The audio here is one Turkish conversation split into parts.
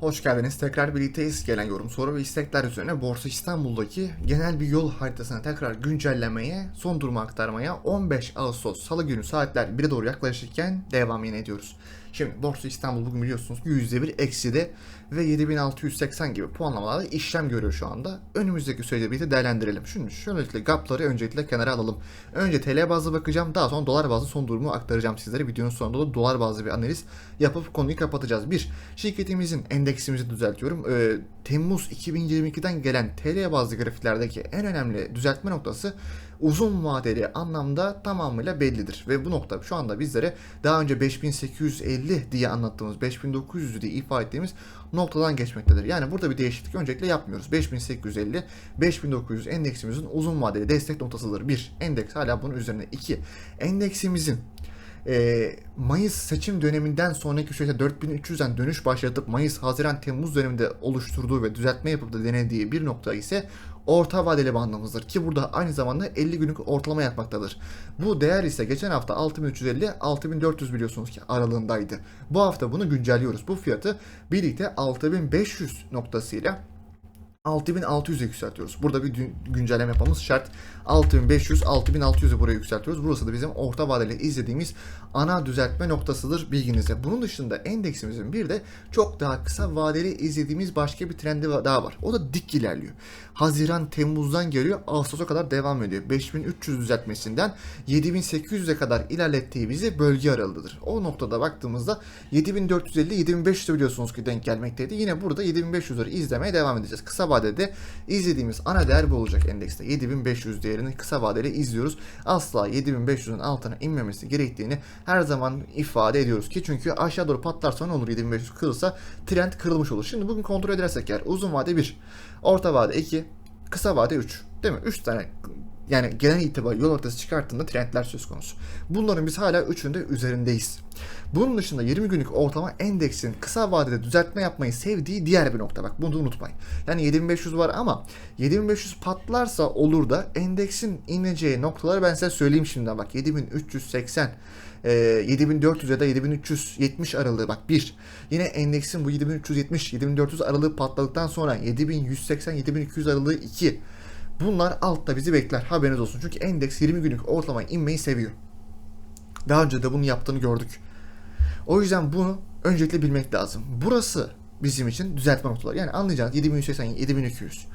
Hoş geldiniz. Tekrar birlikteyiz. Gelen yorum, soru ve istekler üzerine Borsa İstanbul'daki genel bir yol haritasını tekrar güncellemeye, son durumu aktarmaya 15 Ağustos Salı günü saatler 1'e doğru yaklaşırken devam yine ediyoruz. Şimdi Borsa İstanbul bugün biliyorsunuz %1 ekside ve 7680 gibi puanlamalarda işlem görüyor şu anda. Önümüzdeki sürede birlikte değerlendirelim. Şimdi şöylelikle GAP'ları öncelikle kenara alalım. Önce TL bazlı bakacağım. Daha sonra dolar bazlı son durumu aktaracağım sizlere. Videonun sonunda da dolar bazlı bir analiz yapıp konuyu kapatacağız. Bir, şirketimizin endeksimizi düzeltiyorum. Ee, Temmuz 2022'den gelen TL bazlı grafiklerdeki en önemli düzeltme noktası uzun vadeli anlamda tamamıyla bellidir. Ve bu nokta şu anda bizlere daha önce 5850 diye anlattığımız 5900 diye ifade ettiğimiz noktadan geçmektedir. Yani burada bir değişiklik öncelikle yapmıyoruz. 5850, 5900 endeksimizin uzun vadeli destek noktasıdır. 1. Endeks hala bunun üzerine. 2. Endeksimizin e, Mayıs seçim döneminden sonraki süreçte 4300'den dönüş başlatıp Mayıs, Haziran, Temmuz döneminde oluşturduğu ve düzeltme yapıp da denediği bir nokta ise orta vadeli bandımızdır ki burada aynı zamanda 50 günlük ortalama yapmaktadır. Bu değer ise geçen hafta 6350 6400 biliyorsunuz ki aralığındaydı. Bu hafta bunu güncelliyoruz. Bu fiyatı birlikte 6500 noktasıyla 6600'e yükseltiyoruz. Burada bir güncelleme yapmamız şart. 6500, 6600'e buraya yükseltiyoruz. Burası da bizim orta vadeli izlediğimiz ana düzeltme noktasıdır bilginize. Bunun dışında endeksimizin bir de çok daha kısa vadeli izlediğimiz başka bir trendi daha var. O da dik ilerliyor. Haziran, Temmuz'dan geliyor. Ağustos'a kadar devam ediyor. 5300 düzeltmesinden 7800'e kadar ilerlettiği bizi bölge aralığıdır. O noktada baktığımızda 7450 7500 biliyorsunuz ki denk gelmekteydi. Yine burada 7500'leri izlemeye devam edeceğiz. Kısa vadede izlediğimiz ana değer bu olacak endekste. 7500 değerini kısa vadeli izliyoruz. Asla 7500'ün altına inmemesi gerektiğini her zaman ifade ediyoruz ki çünkü aşağı doğru patlarsa ne olur 7500 kırılsa trend kırılmış olur. Şimdi bugün kontrol edersek eğer uzun vade 1, orta vade 2, kısa vade 3. Değil mi? 3 tane yani genel itibariyle yol ortası çıkarttığında trendler söz konusu. Bunların biz hala üçünde üzerindeyiz. Bunun dışında 20 günlük ortalama endeksin kısa vadede düzeltme yapmayı sevdiği diğer bir nokta. Bak bunu da unutmayın. Yani 7500 var ama 7500 patlarsa olur da endeksin ineceği noktaları ben size söyleyeyim şimdiden. Bak 7380 e, 7400 ya da 7370 aralığı bak 1. Yine endeksin bu 7370 7400 aralığı patladıktan sonra 7180 7200 aralığı 2. Bunlar altta bizi bekler. Haberiniz olsun. Çünkü endeks 20 günlük ortalamaya inmeyi seviyor. Daha önce de bunu yaptığını gördük. O yüzden bunu öncelikle bilmek lazım. Burası bizim için düzeltme noktaları. Yani anlayacağınız 7180, 7200,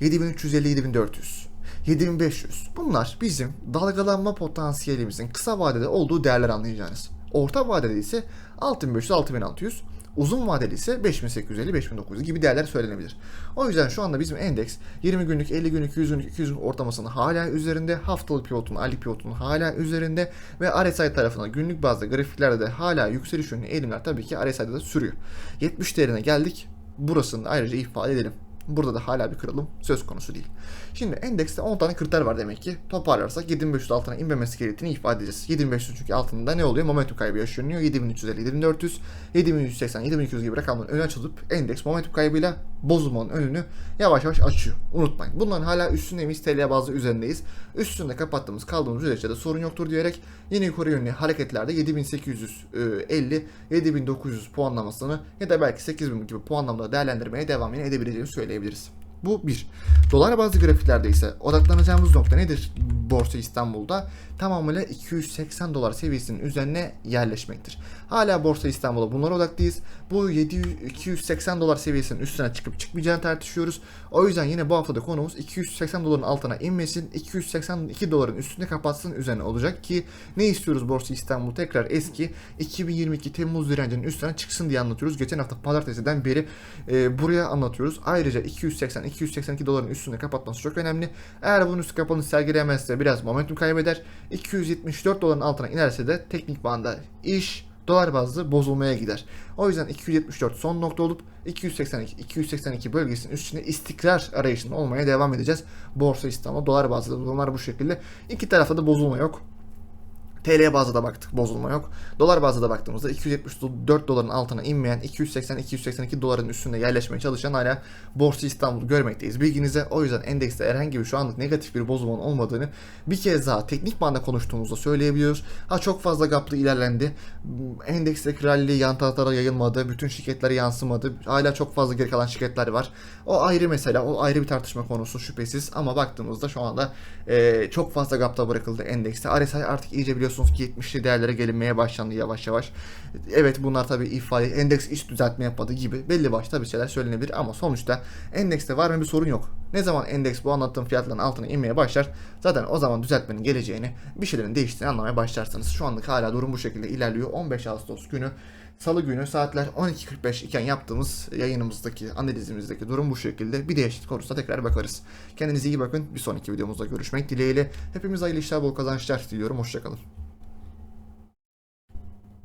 7350, 7400, 7500. Bunlar bizim dalgalanma potansiyelimizin kısa vadede olduğu değerler anlayacağınız. Orta vadede ise 6500, 6600, uzun vadeli ise 5850, 5900 gibi değerler söylenebilir. O yüzden şu anda bizim endeks 20 günlük, 50 günlük, 100 günlük, 200 günlük ortalamasının hala üzerinde, haftalık pivotun, aylık pivotun hala üzerinde ve RSI tarafına günlük bazda grafiklerde de hala yükseliş yönlü eğilimler tabii ki RSI'de de sürüyor. 70 değerine geldik. Burasını ayrıca ifade edelim. Burada da hala bir kırılım söz konusu değil. Şimdi endekste 10 tane kriter var demek ki. Toparlarsak 7500 altına inmemesi gerektiğini ifade edeceğiz. 7500 çünkü altında ne oluyor? Momentum kaybı yaşanıyor. 7350, 7400, 7180, 7200 gibi rakamların önü açılıp endeks momentum kaybıyla bozulmanın önünü yavaş yavaş açıyor. Unutmayın. Bunların hala üstünde miyiz? TL bazlı üzerindeyiz. Üstünde kapattığımız kaldığımız süreçte de sorun yoktur diyerek yine yukarı yönlü hareketlerde 7850, 7900 puanlamasını ya da belki 8000 gibi puanlamaları değerlendirmeye devam yine edebileceğimizi söyleyebiliriz. Bu bir. Dolar bazlı grafiklerde ise odaklanacağımız nokta nedir? Borsa İstanbul'da tamamıyla 280 dolar seviyesinin üzerine yerleşmektir. Hala Borsa İstanbul'da bunlara odaklıyız. Bu 700, 280 dolar seviyesinin üstüne çıkıp çıkmayacağını tartışıyoruz. O yüzden yine bu haftada konumuz 280 doların altına inmesin, 282 doların üstünde kapatsın üzerine olacak ki ne istiyoruz Borsa İstanbul tekrar eski 2022 Temmuz direncinin üstüne çıksın diye anlatıyoruz. Geçen hafta pazartesiden beri e, buraya anlatıyoruz. Ayrıca 280-282 doların üstünde kapatması çok önemli. Eğer bunun üstü kapanış sergileyemezse biraz momentum kaybeder. 274 doların altına inerse de teknik banda iş dolar bazlı bozulmaya gider. O yüzden 274 son nokta olup 282 282 bölgesinin üstünde istikrar arayışında olmaya devam edeceğiz. Borsa İstanbul dolar bazlı durumlar bu şekilde. İki tarafta da bozulma yok. TL bazda da baktık bozulma yok. Dolar bazda da baktığımızda 274 doların altına inmeyen 280-282 doların üstünde yerleşmeye çalışan hala Borsa İstanbul'u görmekteyiz. Bilginize o yüzden endekste herhangi bir şu anlık negatif bir bozulmanın olmadığını bir kez daha teknik banda konuştuğumuzda söyleyebiliyoruz. Ha çok fazla gaplı ilerlendi. Endeksteki rally yan taraflara yayılmadı. Bütün şirketlere yansımadı. Hala çok fazla geri kalan şirketler var. O ayrı mesele. O ayrı bir tartışma konusu şüphesiz. Ama baktığımızda şu anda e, çok fazla gapta bırakıldı endekste. RSI artık iyice biliyorsunuz ki 70'li değerlere gelinmeye başlandı yavaş yavaş. Evet bunlar tabii ifade endeks iç düzeltme yapmadı gibi belli başta bir şeyler söylenebilir ama sonuçta endekste var mı bir sorun yok. Ne zaman endeks bu anlattığım fiyatların altına inmeye başlar zaten o zaman düzeltmenin geleceğini bir şeylerin değiştiğini anlamaya başlarsınız. Şu anlık hala durum bu şekilde ilerliyor. 15 Ağustos günü Salı günü saatler 12.45 iken yaptığımız yayınımızdaki, analizimizdeki durum bu şekilde. Bir değişiklik olursa tekrar bakarız. Kendinize iyi bakın. Bir sonraki videomuzda görüşmek dileğiyle. Hepimiz hayırlı işler, bol kazançlar diliyorum. Hoşçakalın.